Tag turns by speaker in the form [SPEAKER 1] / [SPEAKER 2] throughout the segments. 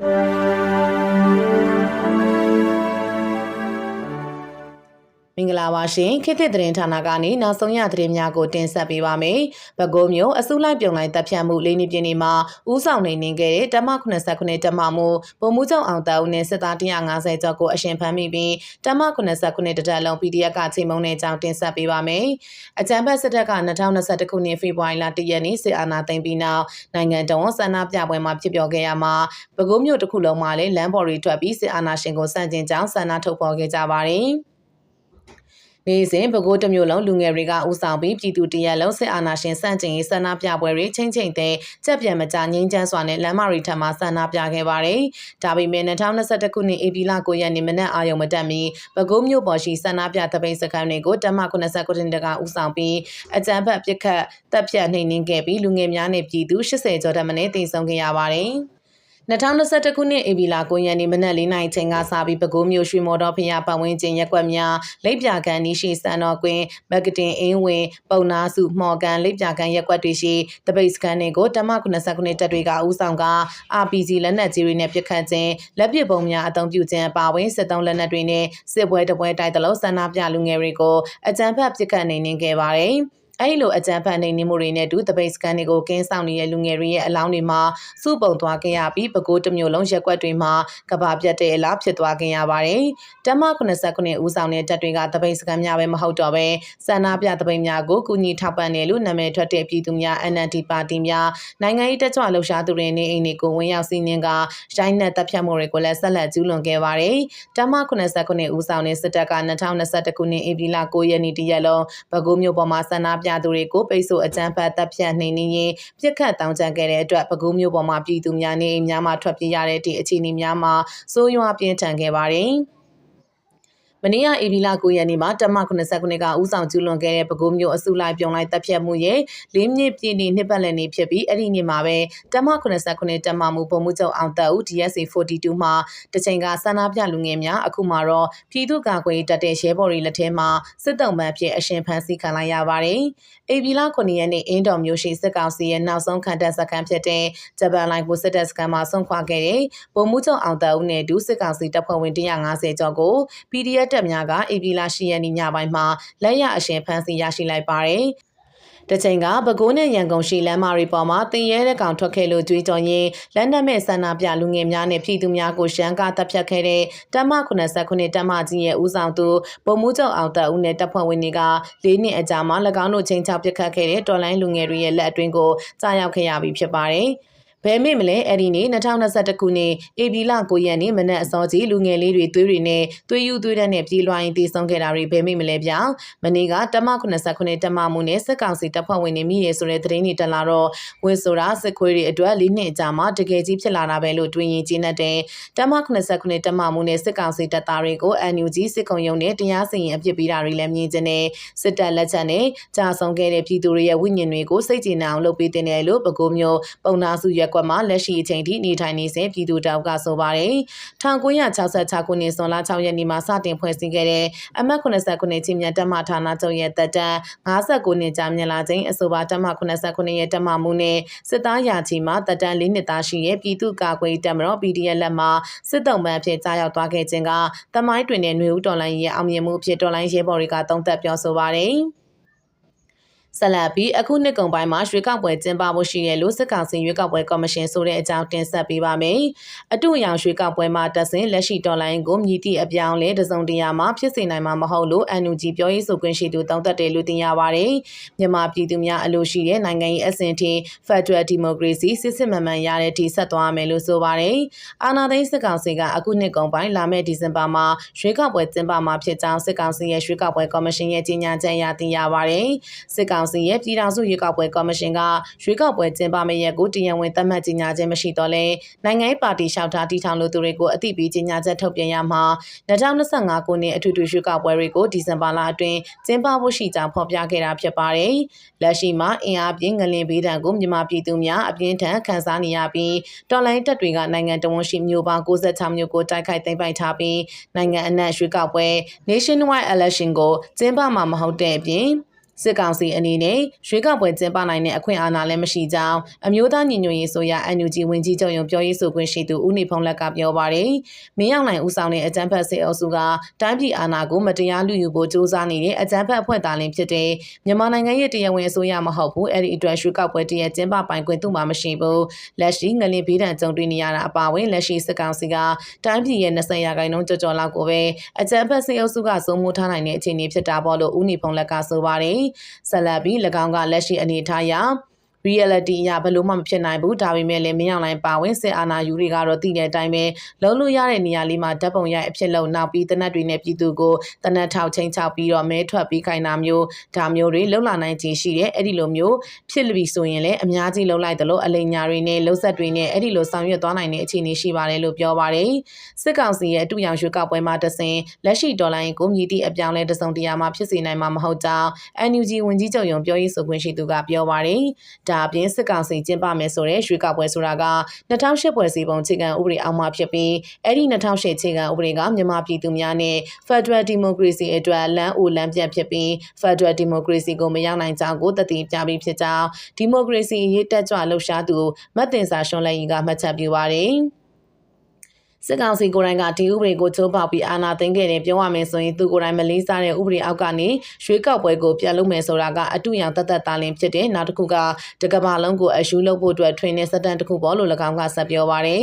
[SPEAKER 1] မ င်္ဂလာပါရှင်ခေတ်သစ်သတင်းဌာနကနေနောက်ဆုံးရသတင်းများကိုတင်ဆက်ပေးပါမယ်။ပဲခူးမြို့အစုလိုက်ပြုံလိုက်တပ်ဖြတ်မှုလေးနှစ်ပြည့်နေ့မှာဥဆောင်နေနေခဲ့တဲ့တမ89တမမှုပုံမှုချုပ်အောင်တောင်းနဲ့စစ်သား150ကျော်ကိုအရှင်ဖမ်းမိပြီးတမ89တတက်လုံး PDF ကချိန်မုံတဲ့အကြောင်းတင်ဆက်ပေးပါမယ်။အကြံဖက်စစ်တပ်က2021ခုနှစ်ဖေဖော်ဝါရီလ1ရက်နေ့စစ်အာဏာသိမ်းပြီးနောက်နိုင်ငံတော်ဆန္ဒပြပွဲမှာဖြစ်ပျော်ခဲ့ရမှာပဲခူးမြို့တစ်ခုလုံးမှာလည်းလမ်းပေါ်တွေထွက်ပြီးစစ်အာဏာရှင်ကိုစန့်ကျင်ကြောင်းဆန္ဒထုတ်ဖော်ခဲ့ကြပါတယ်။ နေ့စဉ်ပဲခူးတစ်မျိုးလုံးလူငယ်တွေကဦးဆောင်ပြီးပြည်သူတရက်လုံးစစ်အာဏာရှင်စန့်ကျင်ရေးဆန္ဒပြပွဲတွေချင်းချင်းတဲ့ကြက်ပြန်မကြငင်းချမ်းစွာနဲ့လမ်းမတွေထပ်မှာဆန္ဒပြခဲ့ပါတယ်။ဒါပေမဲ့2021ခုနှစ်ဧပြီလ9ရက်နေ့မနက်အာရုံမတက်မီပဲခူးမြို့ပေါ်ရှိဆန္ဒပြတပိတ်စခန်းတွေကိုတမ89တင်တကဦးဆောင်ပြီးအကြမ်းဖက်ပစ်ခတ်တပ်ဖြတ်နှိမ်နင်းခဲ့ပြီးလူငယ်များနဲ့ပြည်သူ80ကျော်တက်မနဲ့တင်ဆောင်ခဲ့ရပါတယ်။ 2021ခုနှစ်ဧပြီလ9ရက်နေ့မနက်၄နာရီချိန်ကစပြီးပဲခူးမြို့ရွှေမော်တော်ဖျားပတ်ဝန်းကျင်ရက်ကွက်များလိပ်ပြကန်နီရှိစံတော်ကွင်းမဂတင်အင်းဝင်ပုံနာစုမှော်ကန်လိပ်ပြကန်ရက်ကွက်တွေရှိတပိတ်စကန်တွေကိုတမ89တက်တွေကဦးဆောင်က RPG လက်နက်ကြီးတွေနဲ့ပစ်ခတ်ခြင်းလက်ပစ်ပုံများအသုံးပြုခြင်းအပါအဝင်စစ်သုံးလက်နက်တွေနဲ့စစ်ပွဲတပွဲတိုက်တလို့ဆန္ဒပြလူငယ်တွေကိုအကြမ်းဖက်ပစ်ခတ်နေနေခဲ့ပါတယ်။ အဲဒီလိုအကြမ်းဖက်နေနေမှုတွေနဲ့တူတပိတ်စကန်တွေကိုကင်းဆောင်နေတဲ့လူငယ်တွေရဲ့အလောင်းတွေမှာစုပုံသွားခဲ့ရပြီးပဲခူးတစ်မျိုးလုံးရက်ွက်တွေမှာကဘာပြတ်တဲ့အလားဖြစ်သွားခဲ့ရပါတယ်။တမ89ဦးဆောင်တဲ့တပ်တွေကတပိတ်စကန်များပဲမဟုတ်တော့ပဲစန္ဒပြတပိတ်များကိုကူညီထောက်ပံ့တယ်လို့နာမည်ထွက်တဲ့ပြည်သူများ NND ပါတီများနိုင်ငံရေးတက်ကြွလှုပ်ရှားသူတွေနေအိမ်တွေကိုဝင်ရောက်စီးနင်းကရိုင်းနဲ့တပ်ဖြတ်မှုတွေကိုလည်းဆက်လက်ကျူးလွန်ခဲ့ပါတယ်။တမ89ဦးဆောင်တဲ့စစ်တပ်က2021ခုနှစ်ဧပြီလ9ရက်နေ့တရက်လုံးပဲခူးမြို့ပေါ်မှာဆန္ဒပြသူတွေကိုပိတ်ဆို့အကြမ်းဖက်တပ်ဖြတ်နှိမ်နင်းရေးပြစ်ခတ်တောင်းကြခဲ့တဲ့အတွက်ပဲခူးမြို့ပေါ်မှာပြည်သူများနေအိမ်များမှာထွက်ပြေးရတဲ့ဒီအခြေအနေများမှာစိုးရွားပြင်းထန်ခဲ့ပါတယ်။ မနေ့ကဧပြီလ9ရက်နေ့မှာတမ89ကဦးဆောင်ကျူးလွန်ခဲ့တဲ့ပဲခူးမြို့အစုလိုက်ပြုံလိုက်တပ်ဖြတ်မှုရဲ့လေးမြင့်ပြည်နေနှစ်ပတ်လည်နေ့ဖြစ်ပြီးအဲ့ဒီနေ့မှာပဲတမ89တမမှုပုံမှုချုပ်အောင်တက်ဦး DSA 42မှာတချိန်ကဆန္ဒပြလူငယ်များအခုမှတော့ပြည်သူ့ကာကွယ်တပ်တဲ့ရဲဘော်တွေလက်ထဲမှာစစ်တုံးပန်းဖြစ်အရှင်ဖမ်းဆီးခံလိုက်ရပါတယ်။ဧပြီလ9ရက်နေ့အင်းတော်မျိုးရှိစစ်ကောင်စီရဲ့နောက်ဆုံးခံတပ်စခန်းဖြစ်တဲ့ဂျပန်လိုင်ကိုစစ်တပ်စခန်းမှာဆုံးခွာခဲ့တဲ့ပုံမှုချုပ်အောင်တက်ဦးနဲ့ဒုစစ်ကောင်စီတပ်ဖွဲ့ဝင်150ကျော်ကို PDF တပ်များကဧပြီလ10ရက်နေ့ညပိုင်းမှာလက်ရအရှင်ဖမ်းဆီးရရှိလိုက်ပါတယ်။တချိန်ကပဲခူးနဲ့ရန်ကုန်ရှိလမ်းမတွေပေါ်မှာတင်ရဲတဲ့ကောင်ထွက်ခဲ့လို့ကြွေးကြော်ရင်းလက်နက်မဲ့ဆန္ဒပြလူငယ်များနဲ့ပြည်သူများကိုရှမ်းကားတပ်ဖြတ်ခဲ့တဲ့တမ89တမကြီးရဲ့ဦးဆောင်သူပုံမှုချုပ်အောင်တက်ဦးနဲ့တပ်ဖွဲ့ဝင်တွေက၄နှစ်အကြာမှာ၎င်းတို့ချင်းချောက်ပစ်ခတ်ခဲ့တဲ့တော်လိုင်းလူငယ်တွေရဲ့လက်အတွင်းကိုကြားရောက်ခဲ့ရပြီဖြစ်ပါတယ်။ ဘယ်မေ့မလဲအဲ့ဒီနေ့2021ခုနှစ်ဧပြီလ9ရက်နေ့မနက်အစောကြီးလူငယ်လေးတွေသွေးတွေနဲ့သွေးယူသွေးတန်းနဲ့ပြေးလွှားရင်တည်ဆုံခဲ့တာတွေဘယ်မေ့မလဲဗျာမနေ့ကတမ89တမမှုနဲ့စစ်ကောင်စီတပ်ဖွဲ့ဝင်တွေမိရဲဆိုတဲ့သတင်းတွေတက်လာတော့ဝင်းဆိုတာစစ်ခွေးတွေအတွက်လေးနှစ်ကြာမှတကယ်ကြီးဖြစ်လာတာပဲလို့တွင်ရင်ကျင်းတဲ့တမ89တမမှုနဲ့စစ်ကောင်စီတပ်သားတွေကို NUG စစ်ကုံရုံနဲ့တရားစီရင်အပြစ်ပေးတာတွေလည်းမြင်ကျင်နေစစ်တပ်လက်ချက်နဲ့ကြာဆုံးခဲ့တဲ့ပြည်သူတွေရဲ့ဝိညာဉ်တွေကိုစိတ်ကြည်နာအောင်လုပ်ပေးတဲ့လို့ပဲခူးမျိုးပုံနာစုရက်ကွက်မှာလက်ရှိအချိန်ထိနေထိုင်နေစဉ်ပြည်သူတောက်ကဆိုပါတယ်1966ခုနှစ်ဇွန်လ6ရက်နေ့မှာစတင်ဖွဲ့စည်းခဲ့တဲ့အမတ်89ချင်းမြတ်တမဌာနချုပ်ရဲ့တပ်တန်း59နှစ်ကြာမြင့်လာခြင်းအဆိုပါတမ89ရဲ့တမမှုနဲ့စစ်သားရာချီမှာတပ်တန်း၄နှစ်သားရှိရဲ့ပြည်သူ့ကာကွယ်တပ်မတော် PDF လက်မှာစစ်တုံးပန်းဖြစ်ကြားရောက်သွားခဲ့ခြင်းကတမိုင်းတွင်တဲ့ຫນွေဦးတော်လိုင်းရဲ့အောင်မြင်မှုဖြစ်တော်လိုင်းရဲဘော်တွေကတုံ့သက်ပြောဆိုပါတယ်။ ဆက်လက်ပြီးအခုနှစ်ကုန်ပိုင်းမှာရွေးကောက်ပွဲကျင်းပဖို့ရှိရလို့စစ်ကောင်စီရွေးကောက်ပွဲကော်မရှင်ဆိုတဲ့အကြောင်းတင်ဆက်ပေးပါမယ်။အတူအယောင်ရွေးကောက်ပွဲမှာတက်စဉ်လက်ရှိတော်လိုင်းကိုမြည်သည့်အပြောင်းလဲတစုံတရာမှာဖြစ်စေနိုင်မှာမဟုတ်လို့ NUG ပြောရေးဆိုခွင့်ရှိသူတောင်းတက်တယ်လို့သိရပါတယ်။မြန်မာပြည်သူများအလို့ရှိတဲ့နိုင်ငံရေးအဆင့်ထိ Federal Democracy စစ်စစ်မှန်မှန်ရတဲ့ထိဆက်သွားမယ်လို့ဆိုပါတယ်။အာဏာသိမ်းစစ်ကောင်စီကအခုနှစ်ကုန်ပိုင်းလာမယ့်ဒီဇင်ဘာမှာရွေးကောက်ပွဲကျင်းပမှာဖြစ်ကြောင်းစစ်ကောင်စီရဲ့ရွေးကောက်ပွဲကော်မရှင်ရဲ့ကြေညာချက်အရသိရပါတယ်။စစ်ကောင်စီရဲ့ပြည်ထောင်စုရွေးကောက်ပွဲကော်မရှင်ကရွေးကောက်ပွဲကျင်းပမယ့်ရက်ကိုတရားဝင်သတ်မှတ်ကြေညာခြင်းမရှိတော့လဲနိုင်ငံရေးပါတီလျှောက်ထားတည်ထောင်လို့သူတွေကိုအသိပေးကြေညာချက်ထုတ်ပြန်ရမှာ2025ခုနှစ်အထွေထွေရွေးကောက်ပွဲတွေကိုဒီဇင်ဘာလအတွင်းကျင်းပဖို့ရှိကြောင်းဖော်ပြခဲ့တာဖြစ်ပါတယ်။လက်ရှိမှာအင်အားပြင်းငလင်ဘေးဒဏ်ကိုမြန်မာပြည်သူများအပြင်းထန်ခံစားနေရပြီးတော်လိုင်းတပ်တွေကနိုင်ငံတော်ဝန်ရှိမျိုးပေါင်း96မျိုးကိုတိုက်ခိုက်သိမ်းပိုက်ထားပြီးနိုင်ငံအနှံ့ရွေးကောက်ပွဲ Nationwide Election ကိုကျင်းပမှာမဟုတ်တဲ့အပြင် စစစ်ကောင်စီအနေနဲ့ရွေးကောက်ပွဲကျင်းပနိုင်တဲ့အခွင့်အာဏာလည်းမရှိကြောင်းအမျိုးသားညီညွတ်ရေးဆိုရ NUG ဝင်ကြီးချုပ်ရုံပြောရေးဆိုခွင့်ရှိသူဦးနေဖုံးလက်ကပြောပါတယ်။မင်းအောင်လှိုင်ဦးဆောင်တဲ့အကြမ်းဖက်စစ်အုပ်စုကတိုင်းပြည်အာဏာကိုမတရားလူယူဖို့ကြိုးစားနေတဲ့အကြမ်းဖက်အဖွဲ့သားလင်းဖြစ်တဲ့မြန်မာနိုင်ငံရဲ့တရားဝင်အစိုးရမဟုတ်ဘူးအဲ့ဒီအတွက်ရွှေကောက်ပွဲတရကျင်းပပိုင်ခွင့်သူ့မှာမရှိဘူးလက်ရှိငလင်ဘေးဒဏ်ကြုံတွေ့နေရတာအပါအဝင်လက်ရှိစစ်ကောင်စီကတိုင်းပြည်ရဲ့20ရာခိုင်နှုန်းကြော်ကြော်လောက်ကိုပဲအကြမ်းဖက်စစ်အုပ်စုကစိုးမိုးထားနိုင်တဲ့အခြေအနေဖြစ်တာပေါ့လို့ဦးနေဖုံးလက်ကဆိုပါတယ်ဆက်လက်ပြီး၎င်းကလက်ရှိအနေအထားအရ reality အရဘယ်လို့မှမဖြစ်နိုင်ဘူးဒါပေမဲ့လည်းမင်းအောင်လိုင်းပါဝင်စစ်အာဏာယူတွေကတော့တည်တဲ့အတိုင်းပဲလုံးလို့ရတဲ့နေရာလေးမှာဓာတ်ပုံရိုက်အဖြစ်လုံနောက်ပြီးတနက်တွေနဲ့ပြည်သူကိုတနက်ထောက်ချင်းချောက်ပြီးတော့မဲထွက်ပြီးခိုင်းတာမျိုးဒါမျိုးတွေလုံလာနိုင်ခြင်းရှိတယ်အဲ့ဒီလိုမျိုးဖြစ်လို့ဆိုရင်လည်းအများကြီးလုံလိုက်တယ်လို့အလိညာတွေနဲ့လုံဆက်တွေနဲ့အဲ့ဒီလိုဆောင်ရွက်သွားနိုင်တဲ့အခြေအနေရှိပါတယ်လို့ပြောပါတယ်စစ်ကောင်စီရဲ့အတူရောင်ရွှေကောက်ပွဲမှာတဆင်လက်ရှိဒေါ်လာရင်ကိုမြည်သည့်အပြောင်းလဲတစုံတရာမှာဖြစ်စေနိုင်မှာမဟုတ်ကြောင်း NUG ဝင်ကြီးချုပ်ရုံပြောရေးဆိုခွင့်ရှိသူကပြောပါတယ်ဒါအပြင်စစ်ကောင်စီကျင်းပမယ်ဆိုတဲ့ရွှေကောက်ပွဲဆိုတာက2008ပွဲစီပုံအခြေခံဥပဒေအောက်မှာဖြစ်ပြီးအဲ့ဒီ2008အခြေခံဥပဒေကမြန်မာပြည်သူများနဲ့ Federal Democracy အတွက်လမ်းအိုလမ်းပြတ်ဖြစ်ပြီး Federal Democracy ကိုမရောက်နိုင်ကြောင်းကိုတည်တည်ပြပြီးဖြစ်ကြောင်း Democracy ရေးတက်ကြွလှုပ်ရှားသူမတ်တင်စာရှွန်လက်ရင်ကမှတ်ချက်ပြုပါတယ်။ စစ်ကောင်စီကိုယ်တိုင်ကဒီဥပဒေကိုချိုးဖောက်ပြီးအာဏာသိမ်းခဲ့တယ်ပြောရမယ်ဆိုရင်သူကိုယ်တိုင်မလေးစားတဲ့ဥပဒေအောက်ကနေရွှေကောက်ပွဲကိုပြန်လုပ်မယ်ဆိုတာကအတူရောင်တသက်သားလင်းဖြစ်တယ်နောက်တစ်ခုကတကဘာလုံးကိုအယူလုပ်ဖို့အတွက်ထွင်နေစက်တန်တစ်ခုပေါ်လို့၎င်းကဆက်ပြောပါတယ်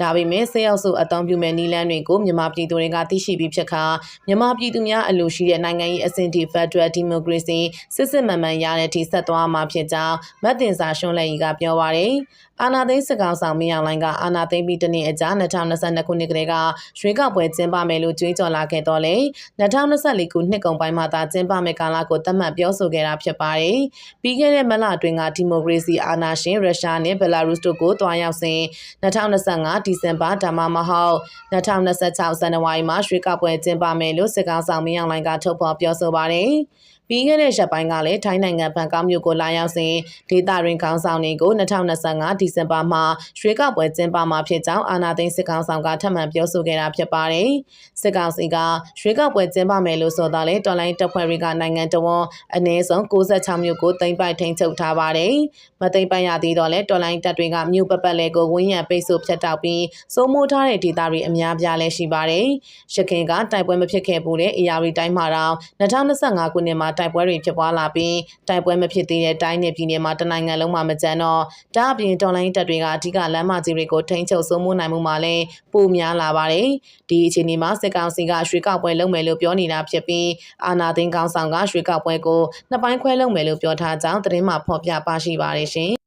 [SPEAKER 1] ဒါပေမဲ့ဆေးရောက်စုအတောင်ပြုမဲ့နီလန်းတွေကိုမြန်မာပြည်သူတွေကသိရှိပြီးဖြစ်ခါမြန်မာပြည်သူများအလိုရှိတဲ့နိုင်ငံရေးအဆင့်ထိ Federal Democracy စစ်စစ်မှန်မှန်ရတဲ့အထိဆက်သွားမှာဖြစ်ကြောင်းမတ်တင်စာရှွန်းလက်ကြီးကပြောပါတယ်အာနာသိန်းစစ်ကောင်ဆောင်မင်းအောင်လိုင်းကအာနာသိန်းပြီးတနေ့အကြာ2022ခုနှစ်ကလေးကရွေးကောက်ပွဲကျင်းပမယ်လို့ကြွေးကြော်လာခဲ့တော့လေ2024ခုနှစ်ကုန်ပိုင်းမှာသာကျင်းပမယ်ကာလကိုသတ်မှတ်ပြောဆိုခဲ့တာဖြစ်ပါတယ်။ပြီးခဲ့တဲ့မလအတွင်းကဒီမိုကရေစီအာဏာရှင်ရုရှားနဲ့ဘယ်လာရုစ်တို့ကိုတွားရောက်စဉ်2025ဒီဇင်ဘာဒါမှမဟုတ်2026ဇန်နဝါရီမှာရွေးကောက်ပွဲကျင်းပမယ်လို့စစ်ကောင်ဆောင်မင်းအောင်လိုင်းကထုတ်ဖော်ပြောဆိုပါတယ်။ ပြီးခဲ့တဲ့ရက်ပိုင်းကလည်းထိုင်းနိုင်ငံဘန်ကောက်မြို့ကိုလာရောက်စဉ်ဒေသတွင်ခေါင်းဆောင်တွေကို2025ဒီဇင်ဘာမှာရွှေကောက်ပွဲကျင်းပမှာဖြစ်ကြောင်းအာနာသိန်းစစ်ကောင်ဆောင်ကထပ်မံပြောဆိုခဲ့တာဖြစ်ပါတယ်။စစ်ကောင်စီကရွှေကောက်ပွဲကျင်းပမယ်လို့ဆိုတော့လေတော်လိုင်းတပ်ဖွဲ့တွေကနိုင်ငံတော်ဝန်အနည်းဆုံး66မြို့ကိုတင်ပိုက်ထိန်ချုပ်ထားပါတယ်။မသိမ့်ပိုင်ရသေးတော့လေတော်လိုင်းတပ်တွေကမြို့ပပတ်လဲကိုဝင်းရံပိတ်ဆို့ဖြတ်တောက်ပြီးစိုးမိုးထားတဲ့ဒေသတွေအများပြားလဲရှိပါတယ်။ရခိုင်ကတိုက်ပွဲမဖြစ်ခဲ့ဘူးတဲ့အရာရီတိုင်းမှာတော့2025ခုနှစ်မှာတိုက်ပွဲတွေဖြစ်ပွားလာပြီးတိုက်ပွဲမဖြစ်သေးတဲ့တိုင်းနယ်ပြည်နယ်မှာတနိုင်ငံလုံးမှာမကြမ်းတော့ဒါအပြင်တော်လိုင်းတပ်တွေကအဓိကလမ်းမကြီးတွေကိုထိန်းချုပ်စိုးမိုးနိုင်မှုမှာလည်းပိုများလာပါတယ်ဒီအခြေအနေမှာစစ်ကောင်စီကရွှေကောက်ပွဲလုပ်မယ်လို့ပြောနေတာဖြစ်ပြီးအာနာသိန်းကောင်းဆောင်ကရွှေကောက်ပွဲကိုနှစ်ပိုင်းခွဲလုပ်မယ်လို့ပြောထားကြောင်းသတင်းမှဖော်ပြပါရှိပါတယ်ရှင်